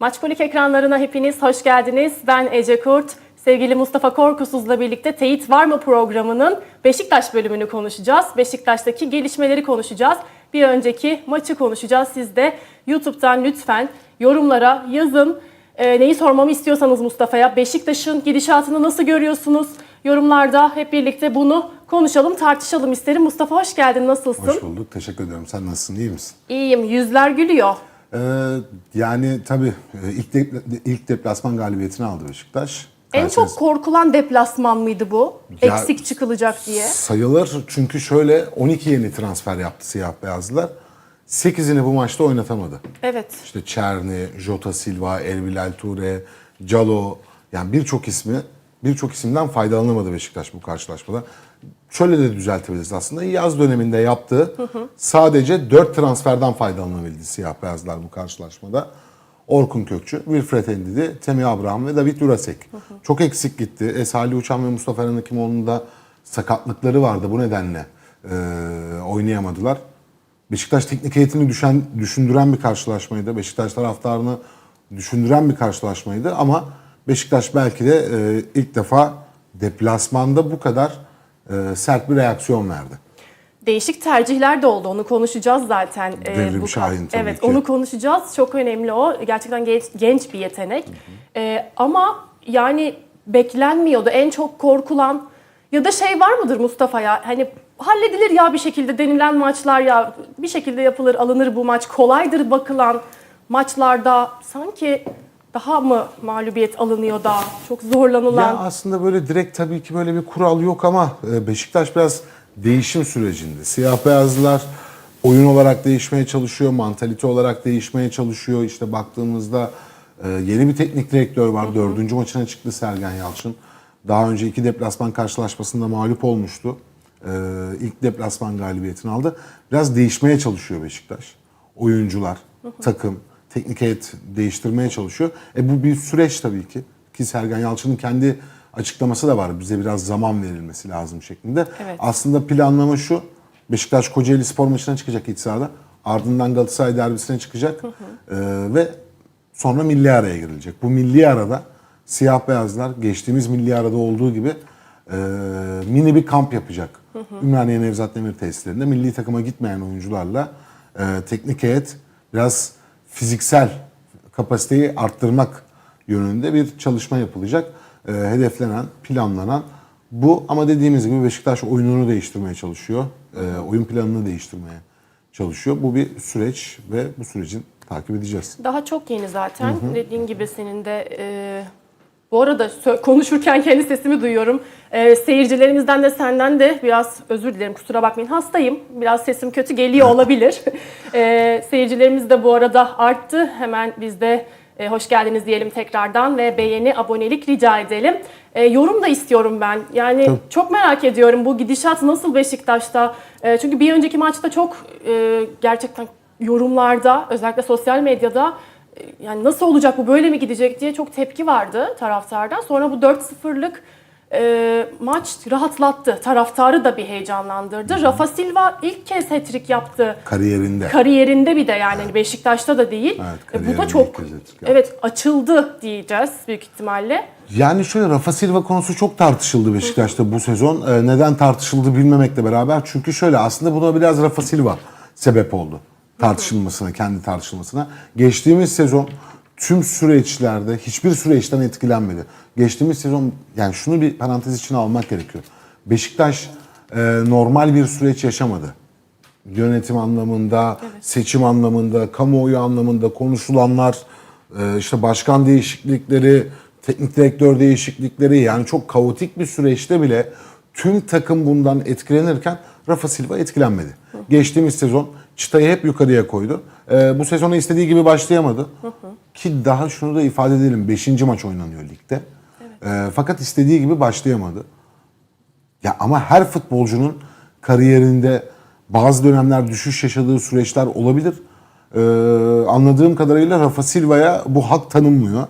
Maçkolik ekranlarına hepiniz hoş geldiniz. Ben Ece Kurt. Sevgili Mustafa Korkusuz'la birlikte Teyit Var mı programının Beşiktaş bölümünü konuşacağız. Beşiktaş'taki gelişmeleri konuşacağız. Bir önceki maçı konuşacağız. Siz de YouTube'dan lütfen yorumlara yazın. Ee, neyi sormamı istiyorsanız Mustafa'ya. Beşiktaş'ın gidişatını nasıl görüyorsunuz? Yorumlarda hep birlikte bunu konuşalım, tartışalım isterim. Mustafa hoş geldin. Nasılsın? Hoş bulduk. Teşekkür ediyorum. Sen nasılsın? İyi misin? İyiyim. Yüzler gülüyor. Ee, yani tabii e, ilk, de, ilk deplasman galibiyetini aldı Beşiktaş. En Kayseri- çok korkulan deplasman mıydı bu? Ya- Eksik çıkılacak diye. Sayılır çünkü şöyle 12 yeni transfer yaptı siyah beyazlılar. 8'ini bu maçta oynatamadı. Evet. İşte Çerni, Jota Silva, Erbilal Ture, Calo yani birçok ismi birçok isimden faydalanamadı Beşiktaş bu karşılaşmada. Şöyle de düzeltebiliriz aslında. Yaz döneminde yaptığı sadece 4 transferden faydalanabildi siyah beyazlar bu karşılaşmada. Orkun Kökçü, Wilfred Endidi, Temi Abraham ve David Durasek. Çok eksik gitti. E, Salih Uçan ve Mustafa Eren Hekimoğlu'nun da sakatlıkları vardı. Bu nedenle e, oynayamadılar. Beşiktaş teknik heyetini düşen, düşündüren bir karşılaşmaydı. Beşiktaş taraftarını düşündüren bir karşılaşmaydı. Ama Beşiktaş belki de e, ilk defa deplasmanda bu kadar e, sert bir reaksiyon verdi. Değişik tercihler de oldu. Onu konuşacağız zaten. Ee, Devrim bu- Şahin tabii Evet, ki. onu konuşacağız. Çok önemli o. Gerçekten genç, genç bir yetenek. Ee, ama yani beklenmiyordu. En çok korkulan ya da şey var mıdır Mustafa ya? Hani halledilir ya bir şekilde denilen maçlar ya bir şekilde yapılır, alınır bu maç. Kolaydır bakılan maçlarda sanki daha mı mağlubiyet alınıyor da çok zorlanılan? Ya aslında böyle direkt tabii ki böyle bir kural yok ama e, Beşiktaş biraz değişim sürecinde. Siyah beyazlılar oyun olarak değişmeye çalışıyor, mantalite olarak değişmeye çalışıyor. İşte baktığımızda e, yeni bir teknik direktör var. Dördüncü maçına çıktı Sergen Yalçın. Daha önce iki deplasman karşılaşmasında mağlup olmuştu. E, ilk deplasman galibiyetini aldı. Biraz değişmeye çalışıyor Beşiktaş. Oyuncular, takım, teknik heyet değiştirmeye çalışıyor. E bu bir süreç tabii ki. Ki Sergen Yalçın'ın kendi açıklaması da var. Bize biraz zaman verilmesi lazım şeklinde. Evet. Aslında planlama şu. Beşiktaş Kocaeli spor maçına çıkacak iç sahada. Ardından Galatasaray derbisine çıkacak. Ee, ve sonra milli araya girilecek. Bu milli arada siyah beyazlar geçtiğimiz milli arada olduğu gibi e, mini bir kamp yapacak. Ümraniye Nevzat Demir tesislerinde milli takıma gitmeyen oyuncularla e, teknik heyet biraz fiziksel kapasiteyi arttırmak yönünde bir çalışma yapılacak. E, hedeflenen, planlanan bu ama dediğimiz gibi Beşiktaş oyununu değiştirmeye çalışıyor. E, oyun planını değiştirmeye çalışıyor. Bu bir süreç ve bu sürecin takip edeceğiz. Daha çok yeni zaten. Dediğin gibi senin de e, bu arada konuşurken kendi sesimi duyuyorum. E, seyircilerimizden de senden de biraz özür dilerim kusura bakmayın hastayım. Biraz sesim kötü geliyor olabilir. e, seyircilerimiz de bu arada arttı. Hemen biz de e, hoş geldiniz diyelim tekrardan ve beğeni, abonelik rica edelim. E, yorum da istiyorum ben. Yani Tabii. çok merak ediyorum bu gidişat nasıl Beşiktaş'ta? E, çünkü bir önceki maçta çok e, gerçekten yorumlarda özellikle sosyal medyada yani nasıl olacak bu böyle mi gidecek diye çok tepki vardı taraftardan. Sonra bu 4-0'lık e, maç rahatlattı. Taraftarı da bir heyecanlandırdı. Rafa Silva ilk kez hat-trick yaptı. Kariyerinde. Kariyerinde bir de yani hani Beşiktaş'ta da değil. Evet, E, bu da çok evet açıldı diyeceğiz büyük ihtimalle. Yani şöyle Rafa Silva konusu çok tartışıldı Beşiktaş'ta bu sezon. Ee, neden tartışıldı bilmemekle beraber. Çünkü şöyle aslında buna biraz Rafa Silva sebep oldu. Tartışılmasına, kendi tartışılmasına. Geçtiğimiz sezon tüm süreçlerde hiçbir süreçten etkilenmedi. Geçtiğimiz sezon yani şunu bir parantez içine almak gerekiyor. Beşiktaş e, normal bir süreç yaşamadı yönetim anlamında, seçim anlamında, kamuoyu anlamında konuşulanlar, e, işte başkan değişiklikleri, teknik direktör değişiklikleri yani çok kaotik bir süreçte bile tüm takım bundan etkilenirken Rafa Silva etkilenmedi. Geçtiğimiz sezon çıtayı hep yukarıya koydu. E, bu sezona istediği gibi başlayamadı. Ki daha şunu da ifade edelim 5. maç oynanıyor ligde. E, fakat istediği gibi başlayamadı. Ya ama her futbolcunun kariyerinde bazı dönemler düşüş yaşadığı süreçler olabilir. Ee, anladığım kadarıyla Rafa Silva'ya bu hak tanınmıyor.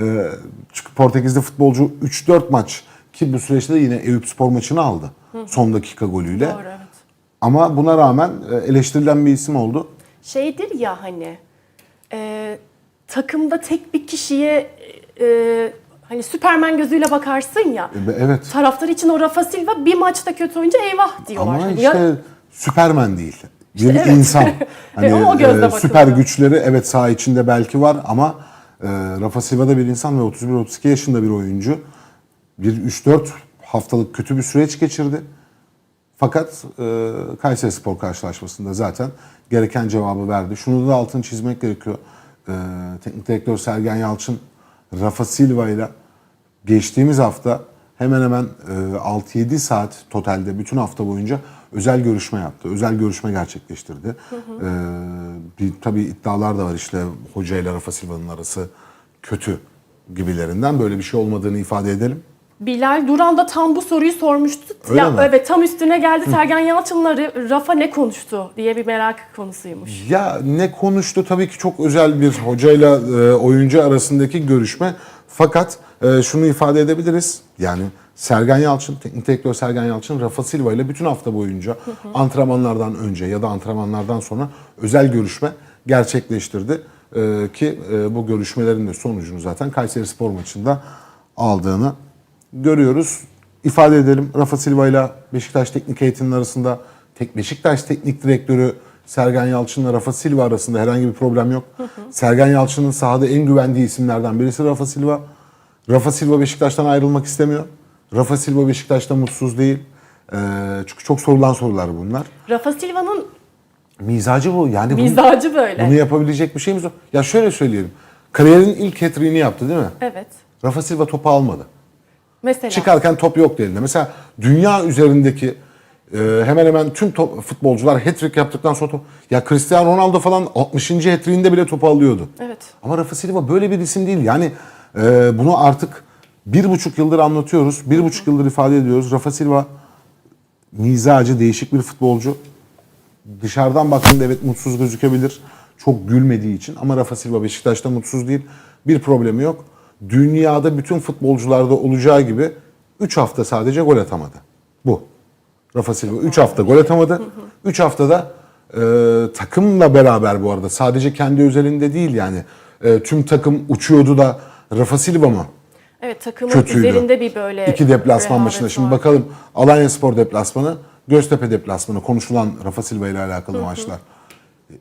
Ee, çünkü Portekiz'de futbolcu 3-4 maç ki bu süreçte de yine Eyüp Spor maçını aldı. Son dakika golüyle. Doğru evet. Ama buna rağmen e, eleştirilen bir isim oldu. şeydir ya hani e, takımda tek bir kişiye e, hani Süpermen gözüyle bakarsın ya. E, Evet. Taraftar için o Rafa Silva bir maçta kötü oyuncu eyvah diyorlar. Ama işte ya- Süpermen değil. Bir evet. insan. Hani e, süper güçleri evet saha içinde belki var ama e, Rafa Silva da bir insan ve 31-32 yaşında bir oyuncu. Bir 3-4 haftalık kötü bir süreç geçirdi. Fakat e, Kayseri Spor karşılaşmasında zaten gereken cevabı verdi. Şunu da altını çizmek gerekiyor. E, teknik direktör Sergen Yalçın, Rafa Silva ile geçtiğimiz hafta hemen hemen e, 6-7 saat totalde bütün hafta boyunca özel görüşme yaptı. Özel görüşme gerçekleştirdi. E, bir, tabii iddialar da var işte hoca ile Rafa Silva'nın arası kötü gibilerinden. Böyle bir şey olmadığını ifade edelim. Bilal Duran da tam bu soruyu sormuştu. Öyle ya, mi? Evet tam üstüne geldi. Sergen Yalçın'la Ra- Rafa ne konuştu diye bir merak konusuymuş. Ya ne konuştu tabii ki çok özel bir hocayla e, oyuncu arasındaki görüşme. Fakat e, şunu ifade edebiliriz. Yani Sergen Yalçın, teknik direktör Sergen Yalçın, Rafa Silva ile bütün hafta boyunca antrenmanlardan önce ya da antrenmanlardan sonra özel görüşme gerçekleştirdi. E, ki e, bu görüşmelerin de sonucunu zaten Kayseri Spor maçında aldığını görüyoruz. İfade edelim Rafa Silva ile Beşiktaş Teknik Heyeti'nin arasında tek Beşiktaş Teknik Direktörü Sergen Yalçın'la Rafa Silva arasında herhangi bir problem yok. Sergen Yalçın'ın sahada en güvendiği isimlerden birisi Rafa Silva. Rafa Silva Beşiktaş'tan ayrılmak istemiyor. Rafa Silva Beşiktaş'ta mutsuz değil. Ee, çünkü çok sorulan sorular bunlar. Rafa Silva'nın Mizacı bu. Yani bunu- mizacı böyle. bunu yapabilecek bir şeyimiz yok. Ya şöyle söyleyelim. Kariyerin ilk hat-trick'ini yaptı değil mi? Evet. Rafa Silva topu almadı. Mesela. Çıkarken top yoktu elinde. Mesela dünya üzerindeki e, hemen hemen tüm top, futbolcular hat-trick yaptıktan sonra top, ya Cristiano Ronaldo falan 60. hat-trick'inde bile topu alıyordu. Evet. Ama Rafa Silva böyle bir isim değil. Yani e, bunu artık bir buçuk yıldır anlatıyoruz. Bir buçuk yıldır ifade ediyoruz. Rafa Silva mizacı, değişik bir futbolcu. Dışarıdan baktığında evet mutsuz gözükebilir. Çok gülmediği için ama Rafa Silva Beşiktaş'ta mutsuz değil. Bir problemi yok. Dünyada bütün futbolcularda olacağı gibi 3 hafta sadece gol atamadı. Bu. Rafa Silva 3 hafta gol atamadı. 3 haftada e, takımla beraber bu arada sadece kendi özelinde değil yani e, tüm takım uçuyordu da Rafa Silva mı Evet takımın kötüydü. üzerinde bir böyle İki deplasman başında. Şimdi bakalım Alanya Spor deplasmanı, Göztepe deplasmanı konuşulan Rafa Silva ile alakalı maçlar.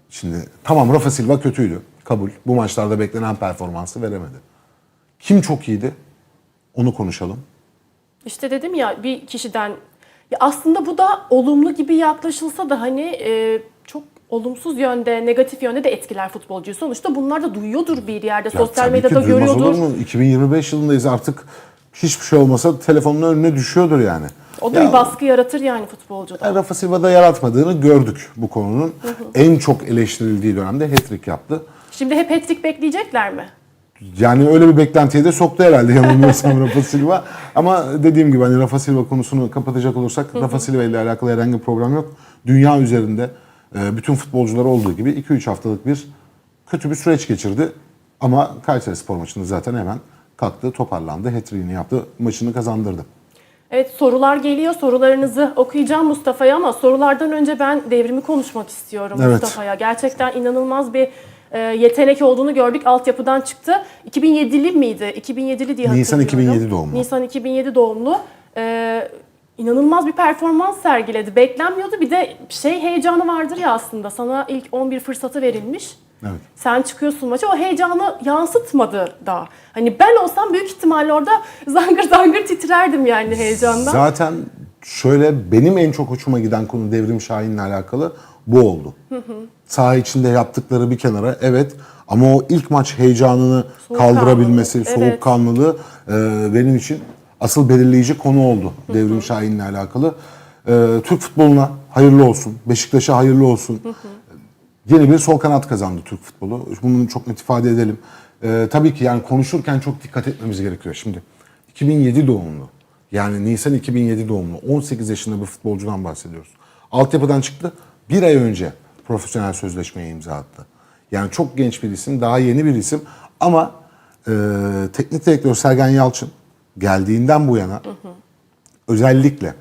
Şimdi tamam Rafa Silva kötüydü. Kabul. Bu maçlarda beklenen performansı veremedi. Kim çok iyiydi? Onu konuşalım. İşte dedim ya bir kişiden ya aslında bu da olumlu gibi yaklaşılsa da hani e, çok olumsuz yönde, negatif yönde de etkiler futbolcuyu. Sonuçta bunlar da duyuyordur bir yerde. Ya Sosyal ki medyada duymaz görüyordur. Olur mu? 2025 yılındayız artık hiçbir şey olmasa telefonun önüne düşüyordur yani. O da Ya- bir baskı yaratır yani futbolcuda. Rafa Silva'da yaratmadığını gördük bu konunun. En çok eleştirildiği dönemde hat-trick yaptı. Şimdi hep hat-trick bekleyecekler mi? Yani öyle bir beklentiye de soktu herhalde yanılmıyorsam Rafa Silva. Ama dediğim gibi hani Rafa Silva konusunu kapatacak olursak Rafa Silva ile alakalı herhangi bir problem yok. Dünya üzerinde e, bütün futbolcular olduğu gibi 2-3 haftalık bir kötü bir süreç geçirdi. Ama Kayseri Spor maçında zaten hemen kalktı, toparlandı, hat-trick'ini yaptı, maçını kazandırdı. Evet sorular geliyor. Sorularınızı okuyacağım Mustafa'ya ama sorulardan önce ben devrimi konuşmak istiyorum Evet. Mustafa'ya. Gerçekten inanılmaz bir e, yetenek olduğunu gördük. Altyapıdan çıktı. 2007'li miydi? 2007'li diye Nisan hatırlıyorum. 2007 doğumlu. Nisan 2007 doğumlu. E, inanılmaz bir performans sergiledi. Beklenmiyordu. Bir de şey heyecanı vardır ya aslında. Sana ilk 11 fırsatı verilmiş. Evet. Sen çıkıyorsun maça o heyecanı yansıtmadı da. Hani ben olsam büyük ihtimalle orada zangır zangır titrerdim yani heyecandan. Zaten şöyle benim en çok hoşuma giden konu Devrim Şahin'le alakalı bu oldu. Saha içinde yaptıkları bir kenara evet ama o ilk maç heyecanını Soğukkanlılığı, kaldırabilmesi, evet. soğukkanlılığı e, benim için asıl belirleyici konu oldu Devrim Şahin'le alakalı. E, Türk futboluna hayırlı olsun, Beşiktaş'a hayırlı olsun. Yeni bir sol kanat kazandı Türk futbolu. Bunu çok net ifade edelim. E, tabii ki yani konuşurken çok dikkat etmemiz gerekiyor. Şimdi 2007 doğumlu. Yani Nisan 2007 doğumlu. 18 yaşında bir futbolcudan bahsediyoruz. Altyapıdan çıktı. Bir ay önce profesyonel sözleşmeye imza attı. Yani çok genç bir isim, daha yeni bir isim. Ama e, teknik direktör Sergen Yalçın geldiğinden bu yana özellikle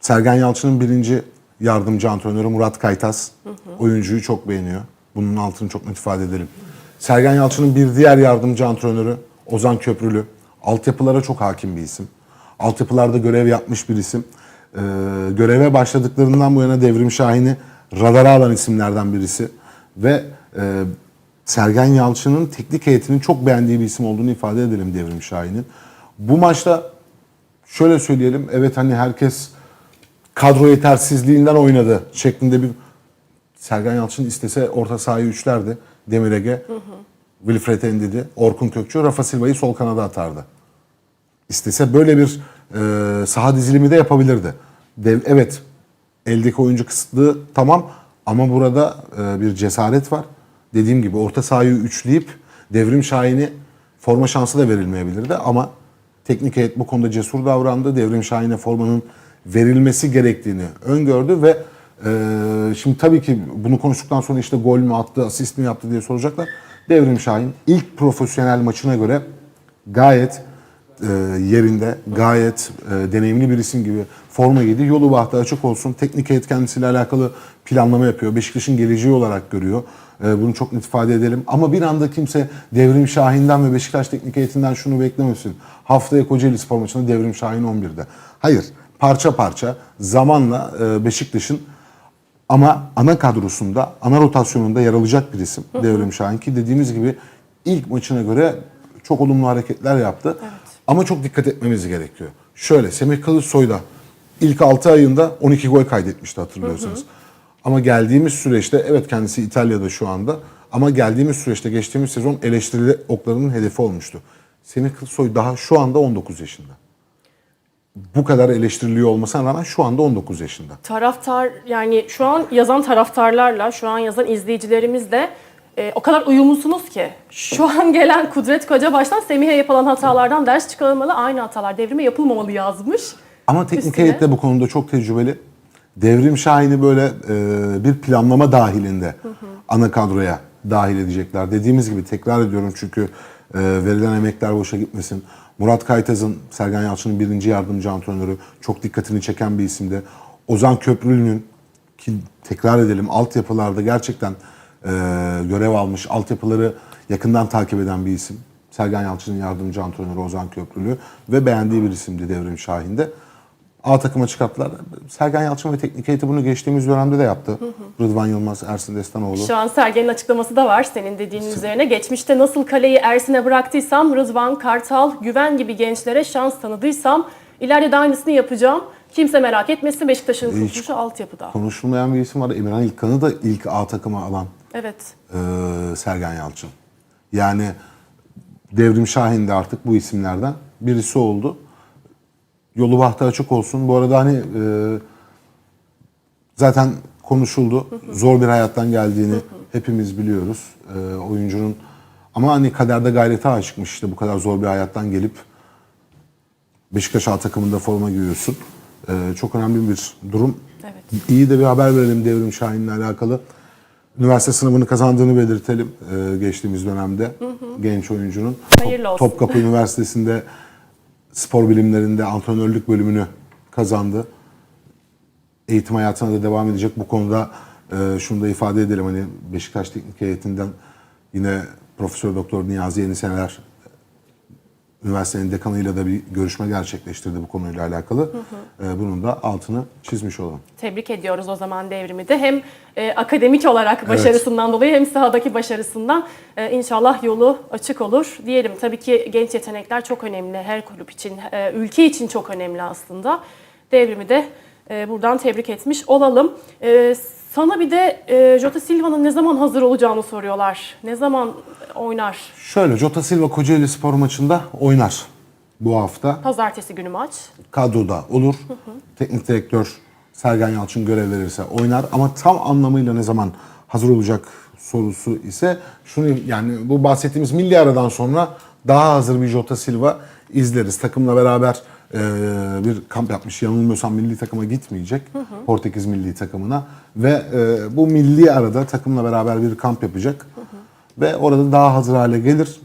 Sergen Yalçın'ın birinci yardımcı antrenörü Murat Kaytas oyuncuyu çok beğeniyor. Bunun altını çok net ifade edelim. Sergen Yalçın'ın bir diğer yardımcı antrenörü Ozan Köprülü. Altyapılara çok hakim bir isim. Altyapılarda görev yapmış bir isim. Ee, göreve başladıklarından bu yana Devrim Şahin'i radara alan isimlerden birisi. Ve e, Sergen Yalçın'ın teknik heyetinin çok beğendiği bir isim olduğunu ifade edelim Devrim Şahin'in. Bu maçta şöyle söyleyelim. Evet hani herkes kadro yetersizliğinden oynadı şeklinde bir Sergen Yalçın istese orta sahayı üçlerdi. Demir Ege, Wilfred Endidi, Orkun Kökçü, Rafa Silva'yı sol kanada atardı. İstese böyle bir e, saha dizilimi de yapabilirdi. Dev, evet eldeki oyuncu kısıtlı tamam ama burada e, bir cesaret var. Dediğim gibi orta sahayı üçleyip Devrim Şahin'i forma şansı da verilmeyebilirdi ama teknik heyet bu konuda cesur davrandı. Devrim Şahin'e formanın verilmesi gerektiğini öngördü ve e, şimdi tabii ki bunu konuştuktan sonra işte gol mü attı, asist mi yaptı diye soracaklar. Devrim Şahin ilk profesyonel maçına göre gayet yerinde, gayet e, deneyimli bir isim gibi forma giydi. Yolu bahtı açık olsun. Teknik heyet kendisiyle alakalı planlama yapıyor. Beşiktaş'ın geleceği olarak görüyor. E, bunu çok net ifade edelim. Ama bir anda kimse Devrim Şahin'den ve Beşiktaş teknik heyetinden şunu beklemesin. Haftaya Kocaeli Spor maçında Devrim Şahin 11'de. Hayır. Parça parça zamanla e, Beşiktaş'ın ama ana kadrosunda, ana rotasyonunda yer alacak bir isim Devrim Şahin ki dediğimiz gibi ilk maçına göre çok olumlu hareketler yaptı. Ama çok dikkat etmemiz gerekiyor. Şöyle Semih Kılıçsoy da ilk 6 ayında 12 gol kaydetmişti hatırlıyorsanız. Ama geldiğimiz süreçte evet kendisi İtalya'da şu anda ama geldiğimiz süreçte geçtiğimiz sezon eleştirili oklarının hedefi olmuştu. Semih Kılıçsoy daha şu anda 19 yaşında. Bu kadar eleştiriliyor olmasına rağmen şu anda 19 yaşında. Taraftar yani şu an yazan taraftarlarla, şu an yazan izleyicilerimizle e, o kadar uyumlusunuz ki. Şu an gelen Kudret Kocabaş'tan Semih'e yapılan hatalardan ders çıkarılmalı. Aynı hatalar devrime yapılmamalı yazmış. Ama teknik Üstüne- heyet de bu konuda çok tecrübeli. Devrim Şahin'i böyle e, bir planlama dahilinde ana kadroya dahil edecekler. Dediğimiz gibi tekrar ediyorum çünkü e, verilen emekler boşa gitmesin. Murat Kaytaz'ın, Sergen Yalçın'ın birinci yardımcı antrenörü çok dikkatini çeken bir isimdi. Ozan Köprülü'nün ki tekrar edelim altyapılarda gerçekten e, görev almış, altyapıları yakından takip eden bir isim. Sergen Yalçın'ın yardımcı antrenörü Ozan Köprülü ve beğendiği bir isimdi Devrim Şahin'de. A takıma çıkarttılar. Sergen Yalçın ve teknik heyeti bunu geçtiğimiz dönemde de yaptı. Rıdvan Yılmaz, Ersin Destanoğlu. Şu an Sergen'in açıklaması da var senin dediğin üzerine. Geçmişte nasıl kaleyi Ersin'e bıraktıysam Rıdvan, Kartal, Güven gibi gençlere şans tanıdıysam ileride de aynısını yapacağım. Kimse merak etmesin Beşiktaş'ın kurtuluşu altyapıda. Konuşulmayan bir isim var. Emirhan İlkan'ı da ilk A takıma alan Evet. e, Sergen Yalçın. Yani Devrim Şahin de artık bu isimlerden birisi oldu. Yolu bahtı açık olsun. Bu arada hani e, zaten konuşuldu. Zor bir hayattan geldiğini hepimiz biliyoruz. E, oyuncunun ama hani kaderde gayrete aşıkmış işte bu kadar zor bir hayattan gelip Beşiktaş A takımında forma giyiyorsun. E, çok önemli bir durum. Evet. İyi de bir haber verelim Devrim Şahin'le alakalı. Üniversite sınavını kazandığını belirtelim e, geçtiğimiz dönemde genç oyuncunun. Hayırlı olsun. Topkapı Üniversitesi'nde spor bilimlerinde antrenörlük bölümünü kazandı. Eğitim hayatına da devam edecek. Bu konuda e, şunu da ifade edelim hani Beşiktaş Teknik Heyeti'nden yine Profesör Doktor Niyazi Yenisener üniversitenin dekanıyla da bir görüşme gerçekleştirdi bu konuyla alakalı. E, bunun da altını çizmiş olalım. Tebrik ediyoruz o zaman devrimi de. Hem e, akademik olarak başarısından dolayı hem sahadaki başarısından e, inşallah yolu açık olur diyelim. Tabii ki genç yetenekler çok önemli. Her kulüp için, e, ülke için çok önemli aslında. Devrimi de e, buradan tebrik etmiş olalım. E, sana bir de e, Jota Silva'nın ne zaman hazır olacağını soruyorlar. Ne zaman oynar? Şöyle Jota Silva Kocaeli Spor maçında oynar bu hafta. Pazartesi günü maç. kadroda olur. Teknik direktör Sergen Yalçın görev verirse oynar ama tam anlamıyla ne zaman hazır olacak sorusu ise şunu yani bu bahsettiğimiz milli aradan sonra daha hazır bir Jota Silva izleriz. Takımla beraber e, bir kamp yapmış. Yanılmıyorsam milli takıma gitmeyecek. Portekiz milli takımına ve e, bu milli arada takımla beraber bir kamp yapacak. Ve orada daha hazır hale gelir.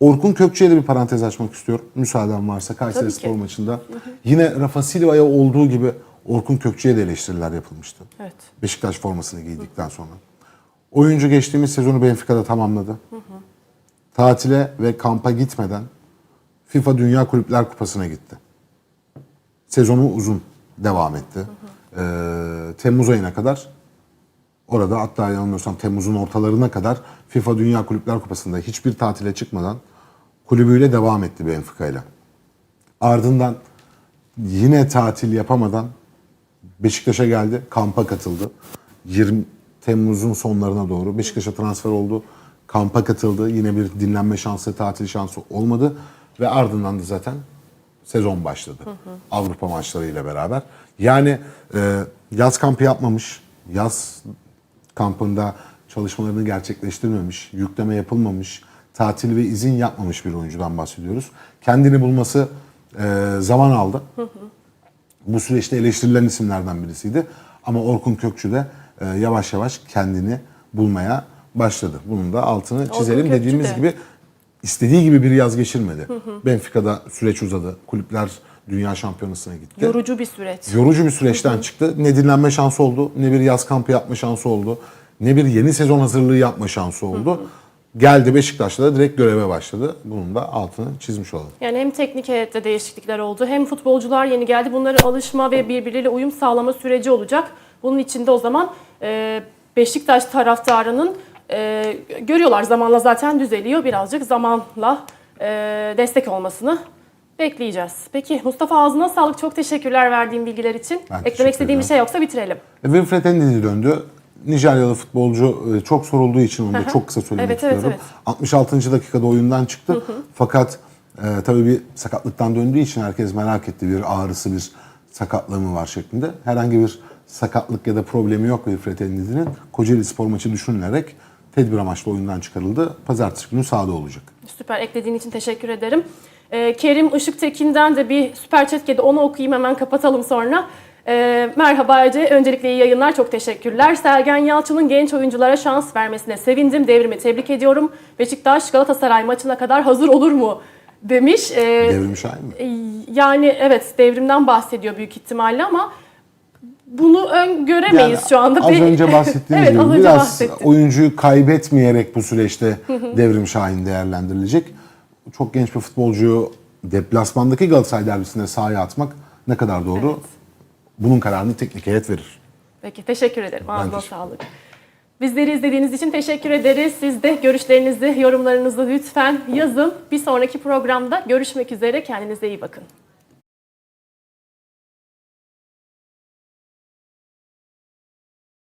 Orkun Kökçe'ye de bir parantez açmak istiyorum. Müsaaden varsa Kayseri. Spor maçında. Yine Rafa Silva'ya olduğu gibi Orkun Kökçe'ye de eleştiriler yapılmıştı. Evet. Beşiktaş formasını giydikten sonra. Oyuncu geçtiğimiz sezonu Benfica'da tamamladı. Tatile ve kampa gitmeden FIFA Dünya Kulüpler Kupası'na gitti. Sezonu uzun devam etti. Ee, Temmuz ayına kadar orada hatta yanılmıyorsam Temmuz'un ortalarına kadar FIFA Dünya Kulüpler Kupası'nda hiçbir tatile çıkmadan kulübüyle devam etti Benfica ile. Ardından yine tatil yapamadan Beşiktaş'a geldi, kampa katıldı. 20 Temmuz'un sonlarına doğru Beşiktaş'a transfer oldu. Kampa katıldı. Yine bir dinlenme şansı, tatil şansı olmadı. Ve ardından da zaten sezon başladı. Avrupa maçlarıyla beraber. Yani e, yaz kampı yapmamış. Yaz kampında çalışmalarını gerçekleştirmemiş. Yükleme yapılmamış. Tatil ve izin yapmamış bir oyuncudan bahsediyoruz. Kendini bulması e, zaman aldı. Bu süreçte eleştirilen isimlerden birisiydi. Ama Orkun Kökçü de e, yavaş yavaş kendini bulmaya başladı. Bunun da altını çizelim. Kökçü Dediğimiz de. gibi istediği gibi bir yaz geçirmedi. Benfica'da süreç uzadı. Kulüpler Dünya Şampiyonası'na gitti. Yorucu bir süreç. Yorucu bir süreçten çıktı. Ne dinlenme şansı oldu, ne bir yaz kampı yapma şansı oldu, ne bir yeni sezon hazırlığı yapma şansı oldu. Geldi Beşiktaş'ta da direkt göreve başladı. Bunun da altını çizmiş olalım. Yani hem teknik heyette değişiklikler oldu hem futbolcular yeni geldi. Bunların alışma ve birbirleriyle uyum sağlama süreci olacak. Bunun içinde o zaman e, Beşiktaş taraftarının e, görüyorlar zamanla zaten düzeliyor. Birazcık zamanla e, destek olmasını bekleyeceğiz. Peki Mustafa ağzına sağlık. Çok teşekkürler verdiğin bilgiler için. Ben Eklemek istediğim bir şey yoksa bitirelim. E, Wilfred Ndidi döndü. Nijeryalı futbolcu e, çok sorulduğu için onu da çok kısa söylemek Evet, evet, istiyorum. 66. dakikada oyundan çıktı. Fakat e, tabii bir sakatlıktan döndüğü için herkes merak etti. Bir ağrısı, bir sakatlığı mı var şeklinde. Herhangi bir sakatlık ya da problemi yok Wilfred Ndidi'nin. Kocaeli spor maçı düşünülerek tedbir amaçlı oyundan çıkarıldı. Pazartesi günü sahada olacak. Süper eklediğin için teşekkür ederim. Ee, Kerim Işıktekin'den de bir süper chat geldi. Onu okuyayım hemen kapatalım sonra. Ee, merhaba Ece. Öncelikle iyi yayınlar. Çok teşekkürler. Sergen Yalçın'ın genç oyunculara şans vermesine sevindim. Devrimi tebrik ediyorum. Beşiktaş Galatasaray maçına kadar hazır olur mu? Demiş. Ee, Devrim Şahin mi? yani evet devrimden bahsediyor büyük ihtimalle ama bunu öngöremeyiz Yani şu anda. Az önce bahsettiğimiz evet, gibi biraz bahsettim. oyuncuyu kaybetmeyerek bu süreçte Devrim Şahin değerlendirilecek. Çok genç bir futbolcuyu deplasmandaki Galatasaray derbisinde sahaya atmak ne kadar doğru? Bunun kararını teknik heyet verir. Peki teşekkür ederim. Ağzına sağlık. Bizleri izlediğiniz için teşekkür ederiz. Siz de görüşlerinizi, yorumlarınızı lütfen yazın. Bir sonraki programda görüşmek üzere. Kendinize iyi bakın.